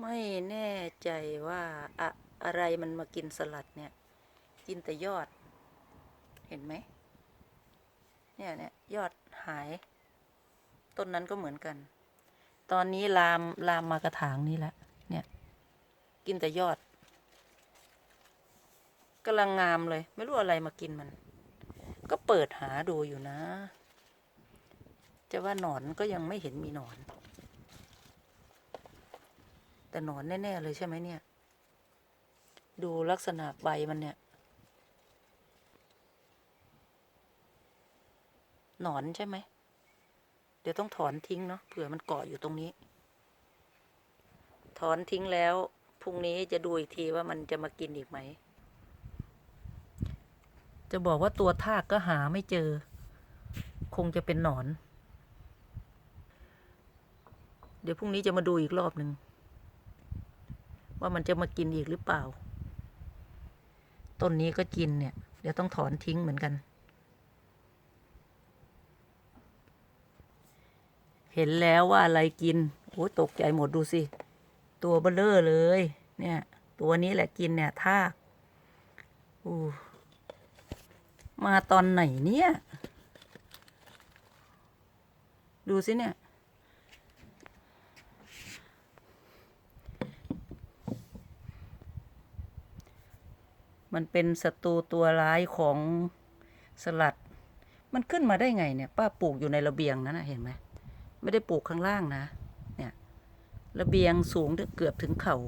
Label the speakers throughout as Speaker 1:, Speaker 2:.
Speaker 1: ไม่แน่ใจว่าอะอะไรมันมากินสลัดเนี่ย กินแต่ยอด เห็นไหมเนี่ยเนี่ยยอดหาย ต้นนั้นก็เหมือนกัน ตอนนี้ลามลามมากระถางนี้แหล้วเนี่ย กินแต่ยอดกำลังงามเลย ไม่รู้อะไรมากินมัน ก็เปิดหาดูอยู่นะ จะว่าหนอนก็ยังไม่เห็นมีหนอน แต่หนอนแน่ ๆ เลยใช่ไหมเนี่ย ดูลักษณะใบมันเนี่ย หนอนใช่ไหม เดี๋ยวต้องถอนทิ้งเนาะเผื่อมันเกาะอยู่ตรงนี้ ถอนทิ้งแล้วพรุ่งนี้จะดูอีกทีว่ามันจะมากินอีกไหม จะบอกว่าตัวทากก็หาไม่เจอ คงจะเป็นหนอน เดี๋ยวพรุ่งนี้จะมาดูอีกรอบหนึ่ง ว่ามันจะมากินอีกหรือเปล่า ต้นนี้ก็กินเนี่ย เดี๋ยวต้องถอนทิ้งเหมือนกัน เห็นแล้วว่าอะไรกินโอ้ตกใจหมดดูสิ ตัวเบลเลอร์เลย เนี่ย ตัวนี้แหละกินเนี่ยทากอู้มาตอนไหนเนี่ย ดูสิเนี่ย มันเป็นศัตรูตัวร้ายของสลัด มันขึ้นมาได้ไงเนี่ย ป้าปลูกอยู่ในระเบียงนั่นนะเห็นไหมไม่ได้ปลูกข้างล่างนะ เนี่ย ระเบียงสูงเกือบถึงเขา่า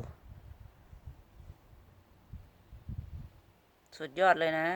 Speaker 1: สุดยอดเลยนะ